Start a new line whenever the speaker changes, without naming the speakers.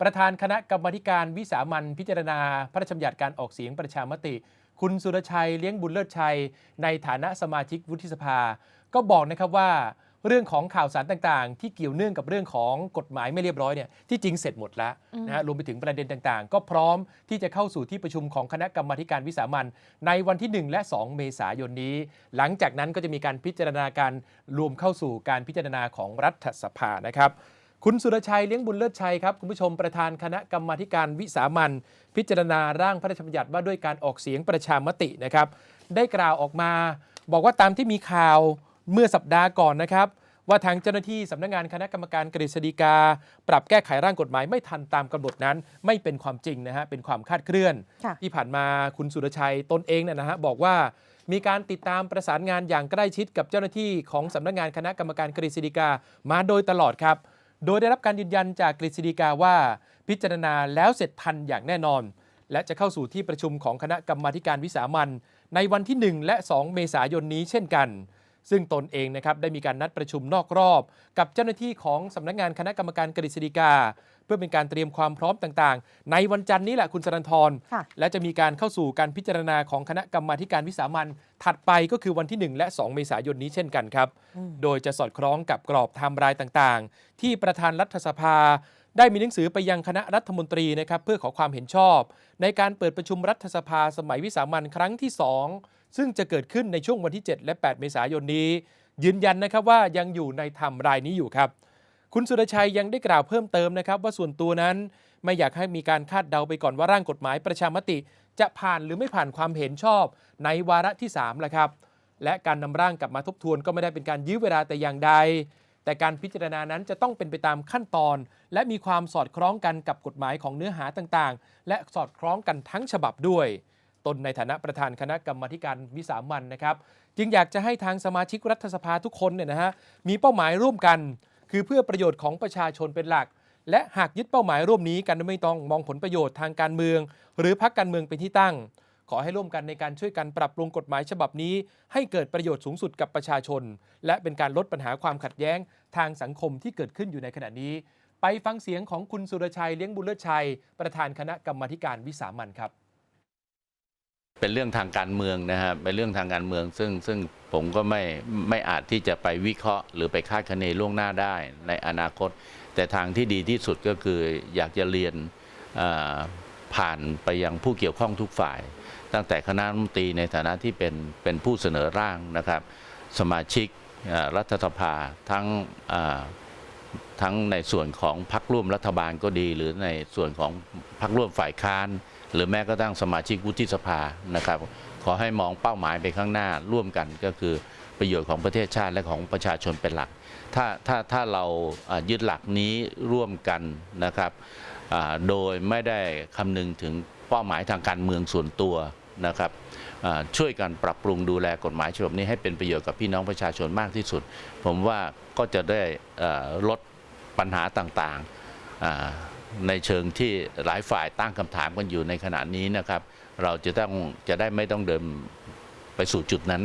ประธานคณะกรรมาธิการวิสามันพิจารณา พระราชบัญญัติการออกเสียงประชามติ คุณสุรชัยเลี้ยงบุญเลิศชัย ในฐานะสมาชิกวุฒิสภา ก็บอกนะครับว่าเรื่องของข่าวสารต่างๆ ที่เกี่ยวเนื่องกับเรื่องของกฎหมายไม่เรียบร้อยเนี่ยที่จริงเสร็จหมดแล้วนะฮะรวมไปถึงประเด็นต่างๆ ก็พร้อมที่จะเข้าสู่ที่ประชุมของคณะกรรมาธิการวิสามันในวันที่ 1 และ 2 เมษายนนี้ หลังจากนั้นก็จะมีการพิจารณาการรวมเข้าสู่การพิจารณาของรัฐสภานะครับ คุณสุรชัยเลี้ยงบุญเลิศชัยครับคุณผู้ชมประธานคณะกรรมาธิการวิสามันพิจารณาร่างพระราชบัญญัติว่าด้วยการออกเสียงประชามตินะครับ ได้กล่าวออกมา บอกว่าตามที่มีข่าวเมื่อสัปดาห์ก่อนนะครับ ว่าทางเจ้าหน้าที่สำนักงานคณะกรรมการกฤษฎีกา ปรับแก้ไขร่างกฎหมายไม่ทันตามกำหนดนั้น ไม่เป็นความจริงนะฮะเป็นความคาดเคลื่อน
ค่ะ
ที่ผ่านมาคุณสุรชัยตนเองเนี่ยนะฮะบอกว่ามีการติดตามประสานงานอย่างใกล้ชิดกับเจ้าหน้าที่ของสำนักงานคณะกรรมการกฤษฎีกามาโดยตลอดครับ โดยได้รับการยืนยันจากกฤษฎีกาว่า พิจารณาแล้วเสร็จทันอย่างแน่นอน และจะเข้าสู่ที่ประชุมของคณะกรรมาการวิสามันในวันที่ 1 และ 2 เมษายนนี้เช่นกัน ซึ่งตนเองนะครับได้มีการนัดประชุมนอกรอบ กับเจ้าหน้าที่ของสำนักงานคณะกรรมการกฤษฎีกา พื่อเป็นการเตรียมความพร้อมต่างๆ ในวันจันทร์นี้แหละคุณสรันทร
ค่ะ
และจะมีการเข้าสู่การพิจารณาของคณะกรรมาธิการวิสามันถัดไปก็คือวันที่ 1 และ 2 เมษายนนี้เช่นกันครับ
อืม
โดยจะสอดคล้องกับกรอบไทม์ไลน์ต่างๆ ที่ประธานรัฐสภาได้มีหนังสือไปยังคณะรัฐมนตรีนะครับเพื่อขอความเห็นชอบ ในการเปิดประชุมรัฐสภาสมัยวิสามันครั้งที่ 2 ซึ่งจะเกิดขึ้นในช่วงวันที่ 7 และ 8 เมษายนนี้ ยืนยันนะครับว่ายังอยู่ในไทม์ไลน์นี้อยู่ครับ คุณสุรชัยยังได้กล่าวเพิ่มเติมนะครับ ว่าส่วนตัวนั้นไม่อยากให้มีการคาดเดาไปก่อนว่าร่างกฎหมายประชามติ จะผ่านหรือไม่ผ่านความเห็นชอบ ในวาระที่3แหละครับ และการนำร่างกลับมาทบทวนก็ไม่ได้เป็นการยื้อเวลาแต่อย่างใด แต่การพิจารณานั้นจะต้องเป็นไปตามขั้นตอน และมีความสอดคล้องกันกับกฎหมายของเนื้อหาต่างๆ และสอดคล้องกันทั้งฉบับด้วยตนในฐานะประธานคณะกรรมการวิสามันนะครับ จึงอยากจะให้ทางสมาชิกรัฐสภาทุกคนเนี่ยนะฮะมีเป้าหมายร่วมกัน คือเพื่อประโยชน์ของประชาชนเป็นหลัก และหากยึดเป้าหมายร่วมนี้กันไม่ต้องมองผลประโยชน์ทางการเมือง หรือพรรคการเมืองเป็นที่ตั้ง ขอให้ร่วมกันในการช่วยกันปรับปรุงกฎหมายฉบับนี้ ให้เกิดประโยชน์สูงสุดกับประชาชน และเป็นการลดปัญหาความขัดแย้งทางสังคมที่เกิดขึ้นอยู่ในขณะนี้ ไปฟังเสียงของคุณสุรชัยเลี้ยงบุญเลิศชัย ประธานคณะกรรมาธิการวิสามันครับ
เป็นเรื่องทางการเมืองนะฮะเป็นเรื่องทางการเมือง ซึ่งซึ่งผมก็ไม่ไม่อาจที่จะไปวิเคราะห์ หรือไปคาดคะเนล่วงหน้าได้ในอนาคต แต่ทางที่ดีที่สุดก็คืออยากจะเรียนผ่านไปยังผู้เกี่ยวข้องทุกฝ่าย ตั้งแต่คณะรัฐมนตรีในฐานะที่เป็นเป็นผู้เสนอร่างนะครับ สมาชิกรัฐสภาทั้งทั้งในส่วนของพรรคร่วมรัฐบาลก็ดี หรือในส่วนของพรรคร่วมฝ่ายค้าน หรือแม้กระทั่งสมาชิกวุฒิสภานะครับ ขอให้มองเป้าหมายไปข้างหน้าร่วมกันก็คือประโยชน์ของประเทศชาติและของประชาชนเป็นหลัก ถ้าถ้าถ้าเรายึดหลักนี้ร่วมกันนะครับโดยไม่ได้คำนึงถึงเป้าหมายทางการเมืองส่วนตัวนะครับช่วยกันปรับปรุงดูแลกฎหมายฉบับนี้ให้เป็นประโยชน์กับพี่น้องประชาชนมากที่สุด ผมว่าก็จะได้ลดปัญหาต่างๆ ในเชิงที่หลายฝ่ายตั้งคำถามกันอยู่ในขณะนี้นะครับ เราจะต้องจะได้ไม่ต้องเดินไปสู่จุดนั้น